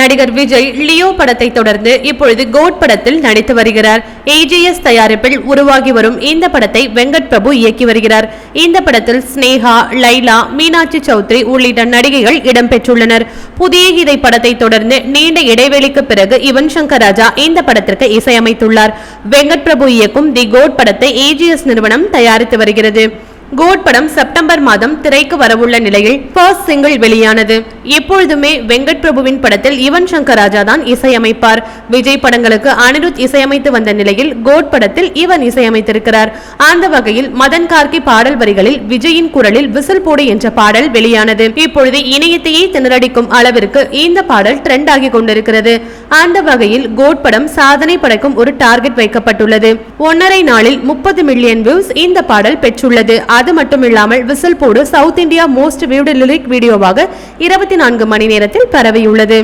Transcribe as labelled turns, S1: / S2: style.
S1: நடிகர் விஜய் லியோ படத்தை தொடர்ந்து இப்பொழுது கோட் படத்தில் நடித்து வருகிறார். ஏஜிஎஸ் தயாரிப்பில் உருவாகி வரும் இந்த படத்தை வெங்கட் பிரபு இயக்கி வருகிறார். இந்த படத்தில் ஸ்னேகா லைலா மீனாட்சி சௌத்ரி உள்ளிட்ட நடிகைகள் இடம்பெற்றுள்ளனர். புதிய இதை படத்தை தொடர்ந்து நீண்ட இடைவெளிக்கு பிறகு யுவன் சங்கர் ராஜா இந்த படத்திற்கு இசையமைத்துள்ளார். வெங்கட் பிரபு இயக்கும் தி கோட் படத்தை ஏஜிஎஸ் நிறுவனம் தயாரித்து வருகிறது. கோட் படம் செப்டம்பர் மாதம் திரைக்கு வரவுள்ள நிலையில் ஃபர்ஸ்ட் சிங்கிள் வெளியானது. எப்பொழுதுமே வெங்கட் பிரபுவின் படத்தில் யுவன் சங்கர் ராஜா தான் இசையமைப்பார். விஜய் படங்களுக்கு அனிருத் இசையமைத்து வந்த நிலையில் கோட் படத்தில் இவன் இசையமைத்திருக்கிறார். அந்த வகையில் மதன் கார்கி பாடல் வரிகளில் விஜயின் குரலில் விசில் போடு என்ற பாடல் வெளியானது. இப்பொழுது இணையத்தையே திணறடிக்கும் அளவிற்கு இந்த பாடல் ட்ரெண்ட் ஆகி கொண்டிருக்கிறது. அந்த வகையில் கோட் படம் சாதனை படைக்கும் ஒரு டார்கெட் வைக்கப்பட்டுள்ளது. ஒன்னரை நாளில் முப்பது மில்லியன் வியூஸ் இந்த பாடல் பெற்றுள்ளது. அது மட்டுமில்லாமல் விசில் போடு South India most viewed lyric வீடியோவாக இருபத்தி நான்கு மணி நேரத்தில் பரவியுள்ளது.